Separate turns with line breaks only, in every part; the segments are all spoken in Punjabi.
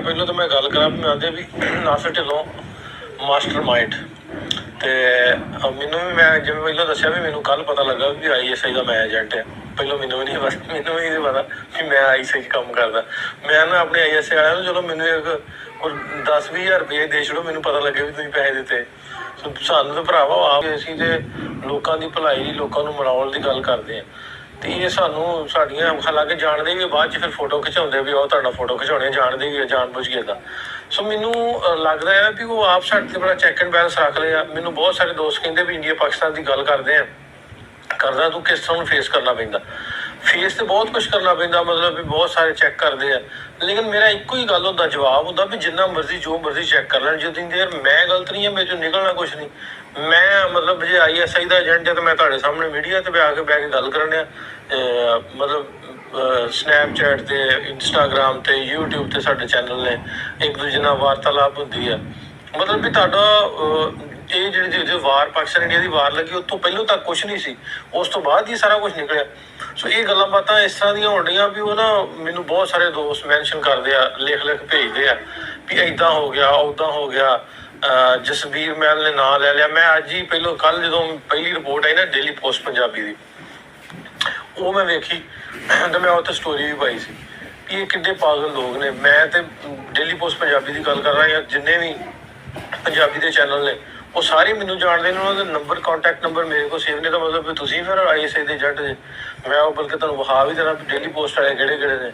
ਨਾਲ ਪਹਿਲਾਂ ਤਾਂ ਮੈਂ ਗੱਲ ਕਰਾਂ ਵੀ ਮੈਂ ਆਂਦੇ ਵੀ ਨਾਸਰ ਢਿੱਲੋਂ ਮਾਸਟਰ ਮਾਈਂਡ ਤੇ ਮੈਨੂੰ ਵੀ ਮੈਂ ਜਿਵੇਂ ਪਹਿਲਾਂ ਦੱਸਿਆ ਵੀ ਮੈਨੂੰ ਕੱਲ ਪਤਾ ਲੱਗਾ ਵੀ ਆਈਐਸਆਈ ਦਾ ਮੈਂ ਏਜੰਟ ਹੈ ਪਹਿਲਾਂ ਮੈਨੂੰ ਵੀ ਨਹੀਂ ਪਤਾ, ਮੈਨੂੰ ਵੀ ਨਹੀਂ ਪਤਾ ਵੀ ਮੈਂ ਆਈਐਸਆਈ 'ਚ ਕੰਮ ਕਰਦਾ। ਮੈਂ ਨਾ ਆਪਣੇ ਆਈਐਸਆਈ ਵਾਲਿਆਂ ਨੂੰ ਚਲੋ ਮੈਨੂੰ ਇੱਕ 10-20000 ਰੁਪਏ ਦੇ ਛੜੋ ਮੈਨੂੰ ਪਤਾ ਲੱਗੇ ਵੀ ਤੁਸੀਂ ਪੈਸੇ ਦਿੱਤੇ। ਸਾਨੂੰ ਤਾਂ ਭਰਾਵਾ ਆਪ ਅਸੀਂ ਤੇ ਲੋਕਾਂ ਦੀ ਭਲਾਈ ਲੋਕਾਂ ਨੂੰ ਮਨਾਉਣ ਦੀ ਗੱਲ ਕਰਦੇ ਆ। ਤੇ ਇਹ ਸਾਨੂੰ ਸਾਡੀਆਂ ਹਾਲਾਂਕਿ ਜਾਣਦੇ ਵੀ ਆ, ਬਾਅਦ ਚ ਫਿਰ ਫੋਟੋ ਖਿਚਾਉਂਦੇ ਵੀ ਉਹ ਤੁਹਾਡਾ ਫੋਟੋ ਖਿਚਾਉਣੇ ਜਾਣਦੇ ਵੀ ਆ, ਜਾਣਬੁੱਝ ਕੇ ਦਾ ਸੋ ਮੈਨੂੰ ਲੱਗਦਾ ਹੈ ਵੀ ਉਹ ਆਪ ਸਾਡੇ ਤੇ ਬੜਾ ਚੈੱਕ ਐਂਡ ਬੈਲੈਂਸ ਰੱਖ ਲਿਆ ਮੈਨੂੰ ਬਹੁਤ ਸਾਰੇ ਦੋਸਤ ਕਹਿੰਦੇ ਵੀ ਇੰਡੀਆ ਪਾਕਿਸਤਾਨ ਦੀ ਗੱਲ ਕਰਦੇ ਆ। ਕਰਦਾ ਤੂੰ ਕਿਸ ਤਰ੍ਹਾਂ ਨੂੰ ਫੇਸ ਕਰਨਾ ਪੈਂਦਾ। ਫੇਸ ਤੇ ਬਹੁਤ ਕੁਝ ਕਰਨਾ ਪੈਂਦਾ, ਮਤਲਬ ਵੀ ਬਹੁਤ ਸਾਰੇ ਚੈੱਕ ਕਰਦੇ ਆ। ਲੇਕਿਨ ਮੇਰਾ ਇੱਕੋ ਹੀ ਗੱਲ ਹੁੰਦਾ, ਜਵਾਬ ਹੁੰਦਾ ਵੀ ਜਿੰਨਾ ਮਰਜ਼ੀ, ਜੋ ਮਰਜ਼ੀ ਚੈੱਕ ਕਰ ਲੈਣ ਜਿੰਨੀ ਦੇਰ ਮੈਂ ਗਲਤ ਨਹੀਂ ਹੈ ਮੇਰੇ ਚੋਂ ਨਿਕਲਣਾ ਕੁਝ ਨਹੀਂ। ਮੈਂ ਮਤਲਬ ਜੇ ਆਈਐਸਆਈ ਦਾ ਏਜੰਟ ਹੈ ਤਾਂ ਮੈਂ ਤੁਹਾਡੇ ਸਾਹਮਣੇ ਮੀਡੀਆ ਤੇ ਆ ਕੇ ਬੈ ਕੇ ਗੱਲ ਕਰਨ ਆ ਮਤਲਬ ਸਨੈਪਚੈਟ ਤੇ ਇੰਸਟਾਗ੍ਰam ਤੇ, YouTube ਤੇ ਸਾਡੇ ਚੈਨਲ ਨੇ, ਇੱਕ ਦੂਜੇ ਨਾਲ ਵਾਰਤਾਲਾਪ ਹੁੰਦੀ ਆ। ਮਤਲਬ ਵੀ ਤੁਹਾਡਾ ਇਹ ਜਿਹੜੀ ਜਿਹੜੀ ਵਾਰ ਪਾਕਿਸਤਾਨ ਇੰਡੀਆ ਦੀ ਵਾਰ ਲੱਗੀ ਉਸ ਤੋਂ ਪਹਿਲਾਂ ਤੱਕ ਕੁਝ ਨਹੀਂ ਸੀ। ਉਸ ਤੋਂ ਬਾਅਦ ਹੀ ਸਾਰਾ ਕੁਝ ਨਿਕਲਿਆ। ਸੋ ਇਹ ਗੱਲਾਂ ਬਾਤਾਂ ਇਸ ਤਰ੍ਹਾਂ ਦੀਆਂ ਹੋਣ ਰਹੀਆਂ ਵੀ ਉਹ ਨਾ ਮੈਨੂੰ ਬਹੁਤ ਸਾਰੇ ਦੋਸਤ ਮੈਂਸ਼ਨ ਕਰਦੇ ਆ ਲਿਖ ਲਿਖ ਭੇਜਦੇ ਆ ਵੀ ਐਦਾਂ ਹੋ ਗਿਆ ਉਦਾਂ ਹੋ ਗਿਆ ਅਹ, ਜਸਬੀਰ ਨੇ ਨਾਂ ਲੈ ਲਿਆ। ਮੈਂ ਅੱਜ ਹੀ ਪਹਿਲਾਂ ਕੱਲ ਜਦੋਂ ਪਹਿਲੀ ਰਿਪੋਰਟ ਆਈ ਨਾ ਡੇਲੀ ਪੋਸਟ ਪੰਜਾਬੀ ਦੀ ਉਹ ਮੈਂ ਵੇਖੀ ਤੇ ਮੈਂ ਉੱਥੇ ਸਟੋਰੀ ਵੀ ਪਾਈ ਸੀ ਇਹ ਕਿੰਨੇ ਪਾਗਲ ਲੋਕ ਨੇ। ਮੈਂ ਤੇ ਡੇਲੀ ਪੋਸਟ ਪੰਜਾਬੀ ਦੀ ਗੱਲ ਕਰ ਰਿਹਾ ਹਾਂ ਜਿੰਨੇ ਵੀ ਪੰਜਾਬੀ ਦੇ ਚੈਨਲ ਨੇ ਉਹ ਸਾਰੇ ਮੈਨੂੰ ਜਾਣਦੇ ਨੇ, ਉਹਨਾਂ ਦਾ ਨੰਬਰ ਕੰਟੈਕਟ ਨੰਬਰ ਮੇਰੇ ਕੋਲ ਸੇਵ ਨੇ, ਤਾਂ ਮਤਲਬ ਵੀ ਤੁਸੀਂ ਫਿਰ ਆਈਐਸਆਈ ਦੇ ਏਜੰਟ ਜੇ। ਮੈਂ ਉਹ ਬਲਕਿ ਤੁਹਾਨੂੰ ਵਿਖਾ ਵੀ ਦੇਣਾ ਡੇਲੀ ਪੋਸਟ ਵਾਲੇ ਕਿਹੜੇ ਕਿਹੜੇ ਨੇ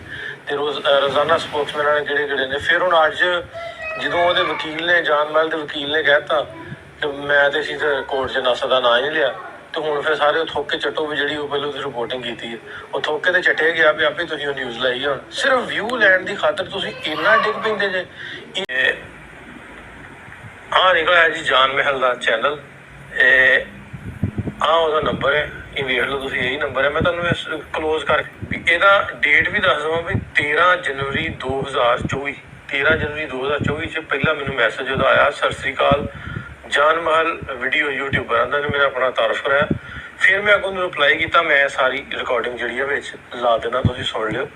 ਤੇ ਰੋਜ਼ ਰੋਜ਼ਾਨਾ ਸਪੋਕਸਮੈਨ ਵਾਲੇ ਕਿਹੜੇ ਕਿਹੜੇ ਨੇ। ਫਿਰ ਹੁਣ ਅੱਜ ਜਦੋਂ ਉਹਦੇ ਵਕੀਲ ਨੇ, ਜਾਨ ਮਾਲ ਦੇ ਵਕੀਲ ਨੇ ਕਹਿਤਾ ਕਿ ਮੈਂ ਤੇ ਸੀ ਕੋਰਟ 'ਚ ਨਸ ਦਾ ਨਾਂ ਹੀ ਨਹੀਂ ਲਿਆ, ਤੇ ਹੁਣ ਫਿਰ ਸਾਰੇ ਉਹ ਥੋਕੇ ਚੱਟੋ ਵੀ ਜਿਹੜੀ ਉਹ ਪਹਿਲਾਂ ਤੁਸੀਂ ਰਿਪੋਰਟਿੰਗ ਕੀਤੀ ਹੈ। ਉਹ ਥੋਕੇ ਤੇ ਚੱਟੇ ਗਿਆ ਵੀ ਆਪੇ ਤੁਸੀਂ ਉਹ ਨਿਊਜ਼ ਲਾਈ ਹੁਣ ਸਿਰਫ ਵਿਊ ਲੈਣ ਦੀ ਖਾਤਰ ਤੁਸੀਂ ਇੰਨਾ ਡਿੱਗ ਪੈਂਦੇ ਜੇ। ਆ ਨਿਕਲਿਆ ਜੀ ਜਾਨ ਮਹਿਲ ਦਾ ਚੈਨਲ ਇਹ ਆ ਉਹਦਾ ਨੰਬਰ ਹੈ। ਇਹ ਵੇਖ ਲਓ ਤੁਸੀਂ, ਇਹੀ ਨੰਬਰ ਹੈ। ਮੈਂ ਤੁਹਾਨੂੰ ਇਸ ਕਲੋਜ਼ ਕਰ ਇਹਦਾ ਡੇਟ ਵੀ ਦੱਸ ਦਵਾਂ ਵੀ 13 ਜਨਵਰੀ 2024 13 ਜਨਵਰੀ 2024 ਚ ਪਹਿਲਾ ਮੈਨੂੰ ਮੈਸੇਜ ਉਹਦਾ ਆਇਆ, ਸਤਿ ਸ੍ਰੀ ਅਕਾਲ, ਜਾਨ ਮਹਿਲ ਵੀਡੀਓ ਯੂਟਿਊਬਰ ਦਾ ਨੇ ਮੇਰਾ ਆਪਣਾ ਤਾਰਫ ਕਰਾਇਆ ਫਿਰ ਮੈਂ ਅੱਗੋਂ ਨੂੰ ਰਿਪਲਾਈ ਕੀਤਾ, ਮੈਂ ਸਾਰੀ ਰਿਕਾਰਡਿੰਗ ਜਿਹੜੀ ਹੈ ਵਿੱਚ ਲਾ ਦੇਣਾ, ਤੁਸੀਂ ਸੁਣ ਲਿਓ।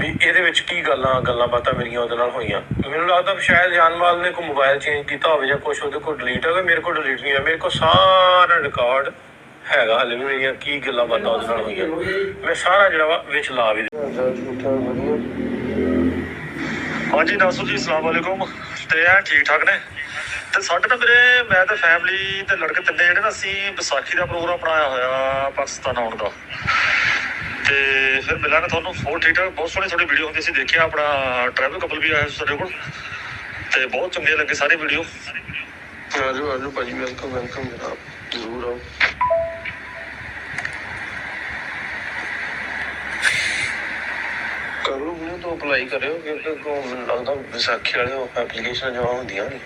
ਵੀ ਇਹਦੇ ਵਿੱਚ ਕੀ ਗੱਲਾਂ ਗੱਲਾਂ ਬਾਤਾਂ ਮੇਰੀਆਂ ਉਹਦੇ ਨਾਲ ਹੋਈਆਂ। ਮੈਨੂੰ ਲੱਗਦਾ ਸ਼ਾਇਦ ਜਾਨਵਾਲ ਨੇ ਕੋਈ ਮੋਬਾਈਲ ਚੇਂਜ ਕੀਤਾ ਹੋਵੇ ਜਾਂ ਕੁਝ ਉਹਦੇ ਕੋਲ ਡਿਲੀਟ ਹੋ ਮੇਰੇ ਕੋਲ ਡਿਲੀਟ ਨਹੀਂ ਹੋਇਆ, ਮੇਰੇ ਕੋਲ ਸਾਰਾ ਰਿਕਾਰਡ ਹੈਗਾ ਹਲੇ ਵੀ ਮੇਰੀਆਂ ਕੀ ਗੱਲਾਂ ਬਾਤਾਂ ਉਹਦੇ ਨਾਲ ਹੋਈਆਂ। ਮੈਂ ਸਾਰਾ ਜਿਹੜਾ ਵਾ ਵਿੱਚ ਲਾ ਵੀ
ਹਾਂਜੀ ਨਾਸੂ ਜੀ, ਅਸਲਾਮ ਵਾਲੇਕੁਮ। ਤੇ ਐ ਠੀਕ ਠਾਕ ਨੇ? ਤੇ ਸਾਡੇ ਤਾਂ ਮੇਰੇ ਮੈਂ ਤੇ ਫੈਮਿਲੀ ਤੇ ਲੜਕੇ ਤਿੰਨੇ ਜਿਹੜੇ ਨਾ, ਅਸੀਂ ਵਿਸਾਖੀ ਦਾ ਪ੍ਰੋਗਰਾਮ ਬਣਾਇਆ ਹੋਇਆ ਪਾਕਿਸਤਾਨ ਆਉਣ ਦਾ। ਤੇ ਫਿਰ ਮਿਲਾਂਗੇ ਤੁਹਾਨੂੰ ਹੋਰ ਠੀਕ ਠਾਕ, ਬਹੁਤ ਸੋਹਣੀ ਤੁਹਾਡੀ ਵੀਡੀਓ ਹੁੰਦੀ ਸੀ, ਦੇਖਿਆ ਆਪਣਾ ਟਰੈਵਲ ਕਪਲ ਵੀ ਆਇਆ ਸੀ ਸਾਡੇ ਕੋਲ। ਤੇ ਬਹੁਤ ਚੰਗੇ ਲੱਗੇ ਸਾਰੇ ਵੀਡੀਓ
ਆਜੋ ਆਜੋ ਭਾਜੀ ਵੈਲਕਮ ਵੈਲਕਮ ਜਨਾਬ ਜ਼ਰੂਰ ਆਓ। ਕਰੋ ਮੈਨੂੰ ਤਾਂ ਅਪਲਾਈ ਕਰਿਓ, ਕਿਉਂਕਿ ਲੱਗਦਾ ਵਿਸਾਖੀ ਵਾਲੇ ਐਪਲੀਕੇਸ਼ਨ ਜਮਾ ਹੁੰਦੀਆਂ ਨਹੀਂ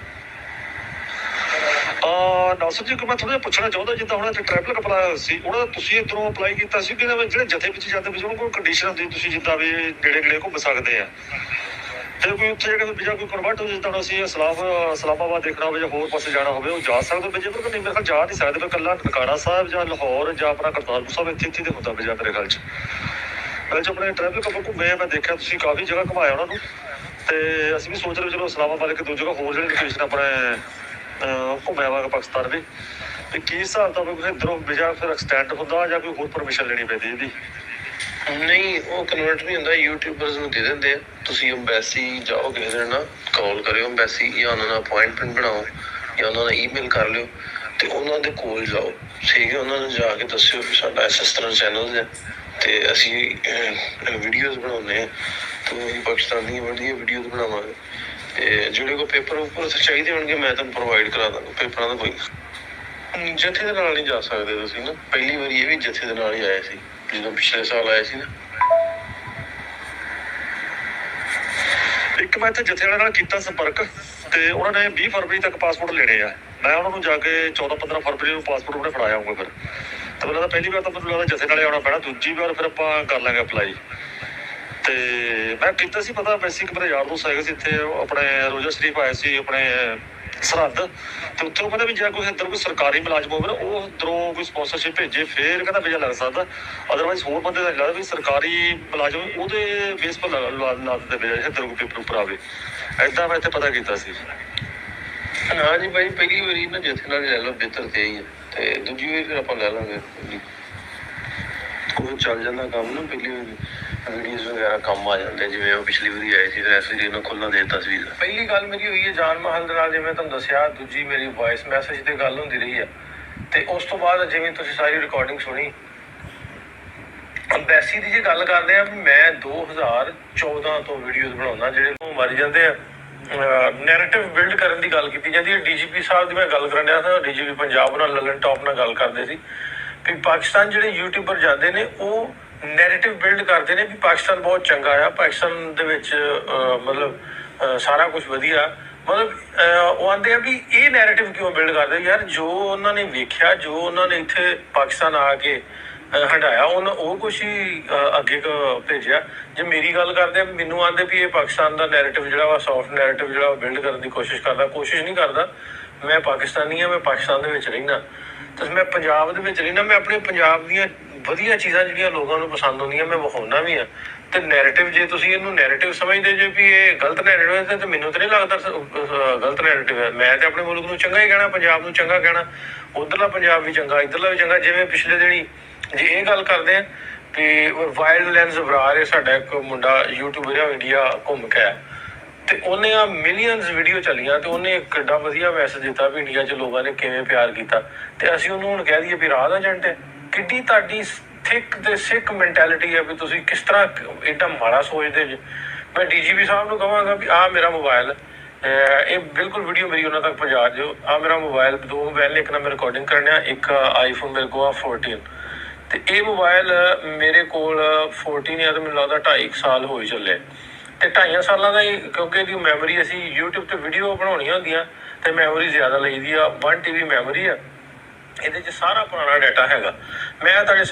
ਆ ਨਾਸਰ ਜੀ ਕਿ ਮੈਂ ਥੋੜਾ ਜਿਹਾ ਪੁੱਛਣਾ ਚਾਹੁੰਦਾ, ਜਿੱਦਾਂ ਹੁਣ ਇੱਥੇ ਟਰੈਵਲ ਕਪਲ ਸੀ, ਉਹਨਾਂ ਦਾ ਤੁਸੀਂ ਇੱਧਰੋਂ ਅਪਲਾਈ ਕੀਤਾ ਸੀ ਕਿ ਜਿਹੜੇ ਜਥੇ ਵਿੱਚ ਜਾਂਦੇ ਵਿੱਚ ਉਹਨਾਂ ਕੋਲ ਕੰਡੀਸ਼ਨ ਹੁੰਦੀ, ਤੁਸੀਂ ਜਿੱਦਾਂ ਵੀ ਨੇੜੇ ਨੇੜੇ ਘੁੰਮ ਸਕਦੇ ਆ? ਤੇ ਕੋਈ ਉੱਥੇ ਜਿਹੜਾ ਵੀਜ਼ਾ ਕੋਈ ਕਨਵਰਟ ਹੋ ਜੇ ਤਾਂ ਅਸੀਂ ਇਸਲਾਮ, ਇਸਲਾਮਾਬਾਦ ਦੇਖਣਾ ਹੋਵੇ ਜਾਂ ਹੋਰ ਪਾਸੇ ਜਾਣਾ ਹੋਵੇ, ਉਹ ਜਾ ਸਕਦੇ ਵੀਜ਼ੇ ਪਰ ਨਹੀਂ, ਮੇਰੇ ਖਿਆਲ ਜਾ ਨਹੀਂ ਸਕਦੇ ਪਰ ਕੱਲਾ ਨਨਕਾਣਾ ਸਾਹਿਬ ਜਾਂ ਲਾਹੌਰ ਜਾਂ ਆਪਣਾ ਕਰਤਾਰਪੁਰ ਸਾਹਿਬ ਇੱਥੇ ਇੱਥੇ ਤੇ ਹੁੰਦਾ ਵੀਜ਼ਾ ਮੇਰੇ ਖਿਆਲ ਚ। ਮੈਂ ਜੋ ਆਪਣੇ ਟਰੈਵਲ ਕਪਲ ਘੁੰਮੇ ਮੈਂ ਦੇਖਿਆ, ਤੁਸੀਂ ਕਾਫੀ ਜਗ੍ਹਾ ਘੁਮਾਇਆ ਉਹਨਾਂ ਨੂੰ। ਤੇ ਅਸੀਂ ਵੀ ਸੋਚ ਰਹੇ ਚਲੋ ਇਸਲਾਮਾਬਾਦ ਇੱਕ ਦੋ ਜਗ੍ਹਾ ਹੋਰ ਜਿਹੜੇ ਲੋਕੇਸ਼ਨ ਆਪਣੇ ਘੁੰਮਿਆ ਵਾ ਪਾਕਿਸਤਾਨ ਵੀ। ਤੇ ਕੀ ਹਿਸਾਬ ਤਾਂ ਕੋਈ ਇਧਰੋਂ ਵੀਜ਼ਾ ਫਿਰ ਐਕਸਟੈਂਡ ਹੁੰਦਾ ਜਾਂ ਕੋਈ ਹੋਰ ਪਰਮਿਸ਼ਨ ਲੈਣੀ ਪੈਂਦੀ ਇਹਦੀ?
ਨਹੀਂ, ਉਹ ਕਨਵਰਟ ਨਹੀਂ ਹੁੰਦਾ ਯੂਟਿਊਬਰਸ ਨੂੰ ਦੇ ਦਿੰਦੇ ਆ। ਤੁਸੀਂ ਐਮਬੈਸੀ ਜਾਓ ਕਿਸੇ ਦਿਨ ਨਾ ਕਾਲ ਕਰਿਓ ਐਮਬੈਸੀ ਜਾਂ ਉਹਨਾਂ ਨਾਲ ਅਪਾਇੰਟਮੈਂਟ ਬਣਾਓ ਜਾਂ ਉਹਨਾਂ ਨਾਲ ਈਮੇਲ ਕਰ ਲਿਓ ਤੇ ਉਹਨਾਂ ਦੇ ਕੋਲ ਜਾਓ। ਠੀਕ ਹੈ, ਉਹਨਾਂ ਨੂੰ ਜਾ ਕੇ ਦੱਸਿਓ ਵੀ ਸਾਡਾ ਇਸ ਤਰ੍ਹਾਂ ਚੈਨਲ ਹੈ ਤੇ ਅਸੀਂ ਵੀਡੀਓਜ਼ ਬਣਾਉਂਦੇ ਆ ਤੇ ਅਸੀਂ ਪਾਕਿਸਤਾਨ ਵਧੀਆ ਵੀਡੀਓਜ਼ ਬਣਾਵਾਂਗੇ। ਤੇ ਜਿਹੜੇ ਕੋ ਪੇਪਰ ਉੱਪਰ ਚਾਹੀਦੇ ਹੋਣਗੇ, ਮੈਂ ਤੁਹਾਨੂੰ ਪ੍ਰੋਵਾਈਡ ਕਰਾ ਦਾਂਗਾ ਪੇਪਰਾਂ ਦਾ ਕੋਈ ਜਥੇ ਦੇ ਨਾਲ ਨਹੀਂ ਜਾ ਸਕਦੇ ਤੁਸੀਂ ਨਾ। ਪਹਿਲੀ ਵਾਰੀ ਇਹ ਵੀ ਜਥੇ ਦੇ ਨਾਲ ਹੀ ਆਏ ਸੀ, ਜਦੋਂ ਪਿਛਲੇ ਸਾਲ ਆਏ ਸੀ ਨਾ।
ਇੱਕ ਮੈਂ ਇੱਥੇ ਜਥੇ ਵਾਲਿਆਂ ਨਾਲ ਕੀਤਾ ਸੰਪਰਕ, ਤੇ ਉਹਨਾਂ ਨੇ 20 ਫਰਵਰੀ ਤੱਕ ਪਾਸਪੋਰਟ ਲੈਣੇ ਆ। ਮੈਂ ਉਹਨਾਂ ਨੂੰ ਜਾ ਕੇ 14 15 ਫਰਵਰੀ ਨੂੰ ਪਾਸਪੋਰਟ ਉਹਨੇ ਫੜਾਇਆ ਹੋਊਗਾ ਫਿਰ। ਤੇ ਮੈਨੂੰ ਲੱਗਦਾ ਪਹਿਲੀ ਵਾਰ ਤਾਂ ਮੈਨੂੰ ਲੱਗਦਾ ਜਥੇ ਨਾਲੇ ਆਉਣਾ ਪੈਣਾ, ਦੂਜੀ ਵਾਰ ਫਿਰ ਆਪਾਂ ਕਰ ਲਾਂਗੇ ਅਪਲਾਈ ਤੇ ਮੈਂ ਕੀਤਾ ਸੀ, ਪਤਾ ਬੇਸਿਕ ਮੇਰੇ ਯਾਰ ਦੋਸਤ ਹੈਗੇ ਸੀ ਇੱਥੇ ਆਪਣੇ ਰੋਜ਼ਾ ਸ਼ਰੀਫ ਆਏ ਸੀ, ਆਪਣੇ ਸਰਹੱਦ। ਤੇ ਉੱਥੇ ਉਹ ਕਹਿੰਦਾ ਵੀ ਜੇ ਕੋਈ ਇੱਧਰ ਕੋਈ ਸਰਕਾਰੀ ਮੁਲਾਜ਼ਮ ਹੋਵੇ ਨਾ, ਉਹ ਇੱਧਰੋਂ ਕੋਈ ਸਪਾਂਸਰਸ਼ਿਪ ਭੇਜੇ, ਫੇਰ ਕਹਿੰਦਾ ਵੀਜ਼ਾ ਲੱਗ ਸਕਦਾ। ਅਦਰਵਾਈਜ਼ ਹੋਰ ਬੰਦੇ ਦਾ ਲੱਗਦਾ ਵੀ ਸਰਕਾਰੀ ਮੁਲਾਜ਼ਮ, ਉਹਦੇ ਬੇਸ ਪਰ ਲਾ ਲਾ ਵੀਜ਼ਾ ਇੱਧਰ ਕੋਈ ਪੇਪਰ ਉੱਪਰ ਆਵੇ। ਐਦਾਂ ਮੈਂ ਇੱਥੇ ਪਤਾ ਕੀਤਾ ਸੀ।
ਹਾਂ ਜੀ ਭਾਈ ਪਹਿਲੀ ਵਾਰੀ ਨਾ ਜਿੱਥੇ ਨਾਲ ਲੈ ਲਓ ਬਿਹਤਰ ਤੇ ਹੀ ਹੈ ਤੇ ਦੂਜੀ ਵਾਰੀ ਫਿਰ ਆਪਾਂ ਲੈ ਲਾਂਗੇ। ਚੱਲ ਜਾਂਦਾ ਕੰਮ ਨਾ, ਪਹਿਲੀ ਵੀਡੀਓਜ਼ ਵਗੈਰਾ ਕੰਮ ਆ ਜਾਂਦੇ ਜਿਵੇਂ ਉਹ ਪਿਛਲੀ ਵਾਰੀ ਆਏ ਸੀ, ਫਿਰ ਇਸ ਵਾਰੀ ਇਹਨਾਂ ਖੁੱਲ੍ਹਾ ਦੇ ਦਿੱਤਾ ਸੀ ਪਹਿਲੀ ਗੱਲ ਮੇਰੀ ਹੋਈ ਹੈ, ਜਾਨ ਮਹਲ ਦੇ ਨਾਲ ਜਿਵੇਂ ਤੁਹਾਨੂੰ ਦੱਸਿਆ, ਦੂਜੀ ਮੇਰੀ ਵੌਇਸ ਮੈਸੇਜ ਤੇ ਗੱਲ ਹੁੰਦੀ ਰਹੀ ਹੈ। ਤੇ ਉਸ ਤੋਂ ਬਾਅਦ ਜਿਵੇਂ ਤੁਸੀਂ ਸਾਰੀ ਰਿਕਾਰਡਿੰਗ ਸੁਣੀ, ਅੰਬੈਸੀ ਦੀ ਜੇ ਗੱਲ ਕਰਦੇ ਆ ਮੈਂ 2014 ਤੋਂ ਵੀਡੀਓਜ਼ ਬਣਾਉਣਾ ਜਿਹੜੇ ਨੂੰ ਮਰ ਜਾਂਦੇ ਆ। ਨੈਰੇਟਿਵ ਬਿਲਡ ਕਰਨ ਦੀ ਗੱਲ ਕੀਤੀ ਜਾਂਦੀ ਹੈ। ਡੀਜੀਪੀ ਸਾਹਿਬ ਦੀ ਮੈਂ ਗੱਲ ਕਰਨ ਡਿਆ ਸੀ ਡੀਜੀਪੀ ਪੰਜਾਬ ਨਾਲ ਲਗਨ ਟੌਪ ਨਾਲ ਗੱਲ ਕਰਦੇ ਸੀ। ਵੀ ਪਾਕਿਸਤਾਨ ਜਿਹੜੇ ਯੂਟਿਊਬਰ ਜਾਂਦੇ ਨੇ, ਉਹ ਨੈਰੇਟਿਵ ਬਿਲਡ ਕਰਦੇ ਨੇ ਵੀ ਪਾਕਿਸਤਾਨ ਬਹੁਤ ਚੰਗਾ ਆ, ਪਾਕਿਸਤਾਨ ਦੇ ਵਿੱਚ ਮਤਲਬ ਸਾਰਾ ਕੁਝ ਵਧੀਆ। ਮਤਲਬ ਉਹ ਆਂਦੇ ਆ ਵੀ ਇਹ ਨੈਰੇਟਿਵ ਕਿਉਂ ਬਿਲਡ ਕਰਦੇ? ਯਾਰ ਜੋ ਉਹਨਾਂ ਨੇ ਵੇਖਿਆ, ਜੋ ਉਹਨਾਂ ਨੇ ਇੱਥੇ ਪਾਕਿਸਤਾਨ ਆ ਕੇ ਅਹ ਹੰਡਾਇਆ ਉਹਨਾਂ ਉਹ ਕੁਛ ਹੀ ਅੱਗੇ ਭੇਜਿਆ। ਜੇ ਮੇਰੀ ਗੱਲ ਕਰਦੇ ਮੈਨੂੰ ਆਂਦੇ ਵੀ ਇਹ ਪਾਕਿਸਤਾਨ ਦਾ ਨੈਰੇਟਿਵ ਜਿਹੜਾ ਵਾ ਸੌਫਟ ਨੈਰੇਟਿਵ ਜਿਹੜਾ ਬਿਲਡ ਕਰਨ ਦੀ ਕੋਸ਼ਿਸ਼ ਕਰਦਾ। ਕੋਸ਼ਿਸ਼ ਨਹੀਂ ਕਰਦਾ। ਮੈਂ ਪਾਕਿਸਤਾਨੀ ਆ, ਮੈਂ ਪਾਕਿਸਤਾਨ ਦੇ ਵਿੱਚ ਰਹਿਣਾ ਤੇ ਮੈਂ ਪੰਜਾਬ ਦੇ ਵਿੱਚ ਰਹਿਣਾ ਮੈਂ ਆਪਣੇ ਪੰਜਾਬ ਦੀਆਂ ਵਧੀਆ ਚੀਜ਼ਾਂ ਜਿਹੜੀਆਂ ਲੋਕਾਂ ਨੂੰ ਪਸੰਦ ਹੁੰਦੀਆਂ, ਮੈਂ ਵਿਖਾਉਣਾ ਵੀ ਆ। ਤੇ ਨੈਰੇਟਿਵ ਜੇ ਤੁਸੀਂ ਇਹਨੂੰ ਨੈਰੇਟਿਵ ਸਮਝਦੇ ਜੇ ਵੀ ਇਹ ਗਲਤ ਨੈਰੇਟਿਵ ਹੈ, ਤੇ ਮੈਨੂੰ ਤਾਂ ਨਹੀਂ ਲੱਗਦਾ ਗਲਤ ਨੈਰੇਟਿਵ ਹੈ। ਮੈਂ ਤੇ ਆਪਣੇ ਮੁਲਕ ਨੂੰ ਚੰਗਾ ਹੀ ਕਹਿਣਾ, ਪੰਜਾਬ ਨੂੰ ਚੰਗਾ ਕਹਿਣਾ। ਉਧਰਲਾ ਪੰਜਾਬ ਵੀ ਚੰਗਾ, ਇਧਰਲਾ ਵੀ ਚੰਗਾ। ਜਿਵੇਂ ਪਿਛਲੇ ਦਿਨੀ ਜੇ, ਇਹ ਗੱਲ ਕਰਦੇ ਆ ਕਿ ਵਾਈਲਡ ਲੈਂਸ ਬਰਾਰ ਹੈ ਸਾਡਾ ਇੱਕ ਮੁੰਡਾ ਯੂਟਿਊਬਰ ਆ ਇੰਡੀਆ ਘੁੰਮ ਕੇ ਆਇਆ। ਤੇ ਉਹਨੇ ਆ ਮਿਲੀਅਨਸ ਵੀਡੀਓ ਚੱਲੀਆਂ ਤੇ ਉਹਨੇ ਇੱਕ ਏਡਾ ਵਧੀਆ ਮੈਸੇਜ ਦਿੱਤਾ ਵੀ ਇੰਡੀਆ 'ਚ ਲੋਕਾਂ ਨੇ ਕਿਵੇਂ ਪਿਆਰ ਕੀਤਾ। ਤੇ ਅਸੀਂ ਉਹਨੂੰ ਹੁਣ ਕਹਿ ਦਈਏ ਵੀ ਰਾਹ ਏਜੰਟ ਹੈ। ਕਿੱਡੀ ਤੁਹਾਡੀ ਥਿਕ ਤੇ ਸਿੱਖ ਮੈਂਟੈਲਿਟੀ ਹੈ ਵੀ ਤੁਸੀਂ ਕਿਸ ਤਰ੍ਹਾਂ ਏਡਾ ਮਾੜਾ ਸੋਚਦੇ ਜੇ। ਮੈਂ ਡੀਜੀਪੀ ਸਾਹਿਬ ਨੂੰ ਕਹਾਂਗਾ ਵੀ ਆਹ ਮੇਰਾ ਮੋਬਾਈਲ ਇਹ ਬਿਲਕੁਲ ਵੀਡੀਓ ਮੇਰੀ ਉਹਨਾਂ ਤੱਕ ਪਹੁੰਚਾ ਦਿਓ। ਆ ਮੇਰਾ ਮੋਬਾਈਲ ਦੋ ਮੋਬਾਈਲ ਇੱਕ ਨਾਲ ਮੈਂ ਰਿਕਾਰਡਿੰਗ ਕਰਨਿਆ ਇੱਕ ਆਈਫੋਨ ਮੇਰੇ ਕੋਲ ਆ 14 ਤੇ ਇਹ ਮੋਬਾਈਲ ਮੇਰੇ ਕੋਲ 14 ਆ ਤੇ ਮੈਨੂੰ ਲੱਗਦਾ 2.5 ਸਾਲ ਹੋ ਹੀ ਚੱਲੇ। ਤੇ ਢਾਈਆਂ ਸਾਲਾਂ ਦਾ ਹੀ, ਕਿਉਂਕਿ ਇਹਦੀ ਮੈਮਰੀ ਅਸੀਂ YouTube ਤੇ ਵੀਡੀਓ ਬਣਾਉਣੀਆਂ ਹੁੰਦੀਆਂ, ਤੇ ਮੈਮਰੀ ਜ਼ਿਆਦਾ ਲਈਦੀ ਆ 1 TB ਮੈਮਰੀ ਆ। ਇਹਦੇ 'ਚ ਸਾਰਾ ਪੁਰਾਣਾ ਡਾਟਾ ਹੈਗਾ। ਮੈਂ ਤੁਹਾਡੇ